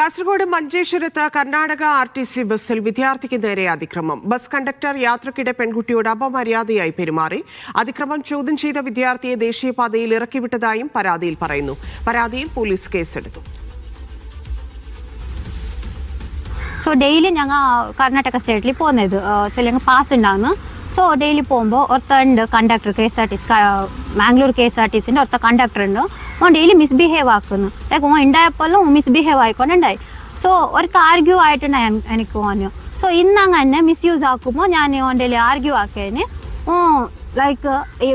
കാസർഗോഡ് മഞ്ചേശ്വരത്ത് Karnataka R T C ബസ്സിൽ വിദ്യാർത്ഥിക്ക് നേരെ അതിക്രമം. ബസ് കണ്ടക്ടർ യാത്രക്കിടെ പെൺകുട്ടിയോട് അപമര്യാദയായി പെരുമാറി. അതിക്രമം ചോദ്യം ചെയ്ത വിദ്യാർത്ഥിയെ ദേശീയപാതയിൽ ഇറക്കിവിട്ടതായും പരാതിയിൽ പറയുന്നു. പരാതിയിൽ പോലീസ് കേസെടുത്തു. സോ ഡെയിലി ഞങ്ങൾ കർണാടക സ്റ്റേറ്റിൽ പോകുന്നത്. ചില പാസ് ഉണ്ടാകുന്നു ദിവസം ഡെയിലി പോകുമ്പോൾ ഒരുത്തുണ്ട് conductor K S R T C Mangalore K S R T സിന്റെ ഒരുത്ത കണ്ടക്ടർ ഉണ്ട്. ഓൻ ഡെയിലി മിസ്ബിഹേവ് ആക്കുന്നു. ലൈക്ക് ഓൻ ഉണ്ടായപ്പോഴും മിസ്ബിഹേവ് ആയിക്കൊണ്ടുണ്ടായി. സോ ഒരു ആർഗ്യൂ ആയിട്ടുണ്ടായി എനിക്ക് ഓന് സോ ഇന്നങ്ങനെ മിസ് യൂസ് ആക്കുമ്പോൾ ഞാൻ ഓന്റെ ആർഗ്യൂ ആക്കിയതിന് ഓ ലൈക്ക് ഈ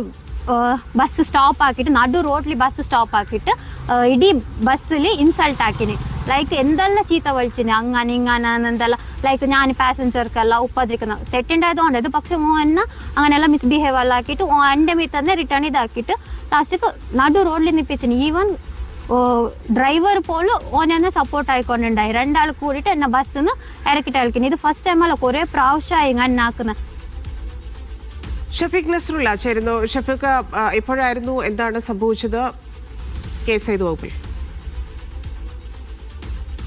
ബസ് സ്റ്റോപ്പ് ആക്കിയിട്ട് നടു റോഡിൽ ബസ് സ്റ്റോപ്പ് ആക്കിയിട്ട് ഇടി ബസ്സിൽ ഇൻസൾട്ട് ആക്കിന്. ലൈക്ക് എന്തെല്ലാം ചീത്ത വലിച്ചിന്? അങ്ങനെ ഇങ്ങനെ എന്തെല്ലാം? ലൈക്ക് ഞാൻ പാസഞ്ചർക്കെല്ലാം ഉപ്പതിരിക്കുന്ന തെറ്റുണ്ടായതുകൊണ്ട്. ഇത് പക്ഷെ ഓ എന്നെ അങ്ങനെയെല്ലാം മിസ്ബിഹേവ് എല്ലാം ആക്കിയിട്ട് ഓ എന്റെ മീ തന്നെ റിട്ടേൺ ഇതാക്കിയിട്ട് ലാസ്റ്റ് നടു റോഡിൽ നിപ്പിച്ചിന്. ഈവൻ ഡ്രൈവർ പോലും ഓനെന്നെ സപ്പോർട്ട് ആയിക്കൊണ്ടുണ്ടായി. രണ്ടാൾ കൂടിയിട്ട് എന്നെ ബസ്സിൽ നിന്ന് ഇറക്കിട്ടായിരിക്കുന്നു ഇത് ഫസ്റ്റ് ടൈമല്ല കുറെ പ്രാവശ്യമായി ഇങ്ങനെ ആക്കുന്നത് ഷഫീഖ് നസ്രുള്ള ചേരുന്നു. ഷഫീഖ് ഇപ്പോഴായിരുന്നു എന്താണ് സംഭവിച്ചത്? കേസ് ചെയ്തു വകുപ്പിൽ.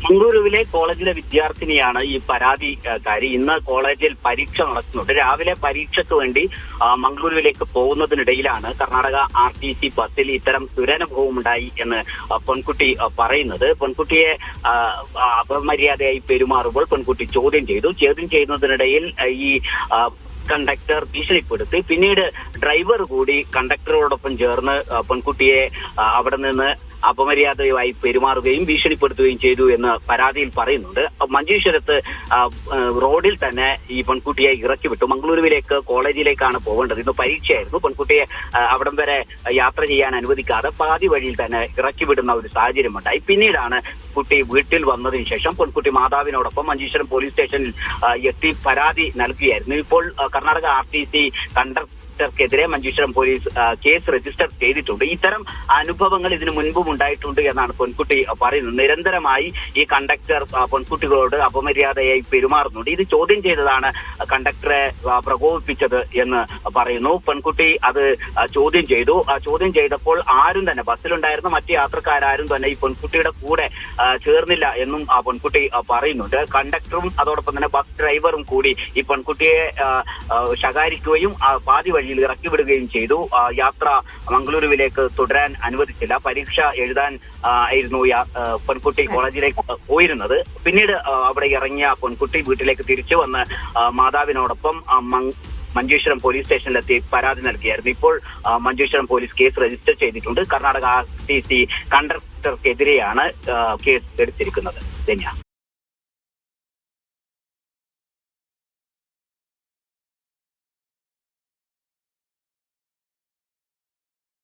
മംഗളൂരുവിലെ കോളേജിലെ വിദ്യാർത്ഥിനിയാണ് ഈ പരാതിക്കാരി. ഇന്ന് കോളേജിൽ പരീക്ഷ നടക്കുന്നുണ്ട്. രാവിലെ പരീക്ഷയ്ക്ക് വേണ്ടി മംഗളൂരുവിലേക്ക് പോകുന്നതിനിടയിലാണ് കർണാടക ആർ ടി സി ബസ്സിൽ ഇത്തരം ദുരനുഭവം ഉണ്ടായി എന്ന് പെൺകുട്ടി പറയുന്നത്. പെൺകുട്ടിയെ അപമര്യാദയായി പെരുമാറുമ്പോൾ പെൺകുട്ടി ചോദ്യം ചെയ്തു. ചോദ്യം ചെയ്യുന്നതിനിടയിൽ ഈ കണ്ടക്ടർ ഭീഷണിപ്പെടുത്തി. പിന്നീട് ഡ്രൈവർ കൂടി കണ്ടക്ടറോടൊപ്പം ചേർന്ന് പെൺകുട്ടിയെ അവിടെ നിന്ന് അപമര്യാദയുമായി പെരുമാറുകയും ഭീഷണിപ്പെടുത്തുകയും ചെയ്തു എന്ന് പരാതിയിൽ പറയുന്നുണ്ട്. മഞ്ചേശ്വരത്ത് റോഡിൽ തന്നെ ഈ പെൺകുട്ടിയെ ഇറക്കി വിട്ടു. മംഗളൂരുവിലേക്ക് കോളേജിലേക്കാണ് പോകേണ്ടത്. ഇന്ന് പരീക്ഷയായിരുന്നു. പെൺകുട്ടിയെ അവിടം വരെ യാത്ര ചെയ്യാൻ അനുവദിക്കാതെ പാതി വഴിയിൽ തന്നെ ഇറക്കി വിടുന്ന ഒരു സാഹചര്യം സാഹചര്യമുണ്ടായി. പിന്നീടാണ് കുട്ടി വീട്ടിൽ വന്നതിന് ശേഷം പെൺകുട്ടി മാതാവിനോടൊപ്പം മഞ്ചേശ്വരം പോലീസ് സ്റ്റേഷനിൽ എത്തി പരാതി നൽകുകയായിരുന്നു ഇപ്പോൾ കർണാടക ആർ ടി സി കണ്ടക്ടർക്കെതിരെ മഞ്ചേശ്വരം പോലീസ് കേസ് രജിസ്റ്റർ ചെയ്തിട്ടുണ്ട്. ഇത്തരം അനുഭവങ്ങൾ ഇതിനു മുൻപും ഉണ്ടായിട്ടുണ്ട് എന്നാണ് പെൺകുട്ടി പറയുന്നത്. നിരന്തരമായി ഈ കണ്ടക്ടർ ആ, പെൺകുട്ടികളോട് അപമര്യാദയായി പെരുമാറുന്നുണ്ട്. ഇത് ചോദ്യം ചെയ്തതാണ് കണ്ടക്ടറെ പ്രകോപിപ്പിച്ചത് എന്ന് പറയുന്നു. പെൺകുട്ടി അത് ചോദ്യം ചെയ്തു. ചോദ്യം ചെയ്തപ്പോൾ ആരും തന്നെ ബസ്സിലുണ്ടായിരുന്ന മറ്റ് യാത്രക്കാരും തന്നെ ഈ പെൺകുട്ടിയുടെ കൂടെ ചേർന്നില്ല എന്നും ആ പെൺകുട്ടി പറയുന്നുണ്ട്. കണ്ടക്ടറും അതോടൊപ്പം തന്നെ ബസ് ഡ്രൈവറും കൂടി ഈ പെൺകുട്ടിയെ ശകാരിക്കുകയും പാതി വഴിയിൽ ഇറക്കി വിടുകയും ചെയ്തു. യാത്ര മംഗളൂരുവിലേക്ക് തുടരാൻ അനുവദിച്ചില്ല. പരീക്ഷ എഴുതാൻ ആയിരുന്നു പെൺകുട്ടി കോളേജിലേക്ക് പോയിരുന്നത്. പിന്നീട് അവിടെ ഇറങ്ങിയ പെൺകുട്ടി വീട്ടിലേക്ക് തിരിച്ചു വന്ന് മാതാവിനോടൊപ്പം മഞ്ചേശ്വരം പോലീസ് സ്റ്റേഷനിലെത്തി പരാതി നൽകിയായിരുന്നു. ഇപ്പോൾ മഞ്ചേശ്വരം പോലീസ് കേസ് രജിസ്റ്റർ ചെയ്തിട്ടുണ്ട്. കർണാടക ആർ ടി സി കണ്ടക്ടർക്കെതിരെയാണ് കേസ് എടുത്തിരിക്കുന്നത്. ധന്യ.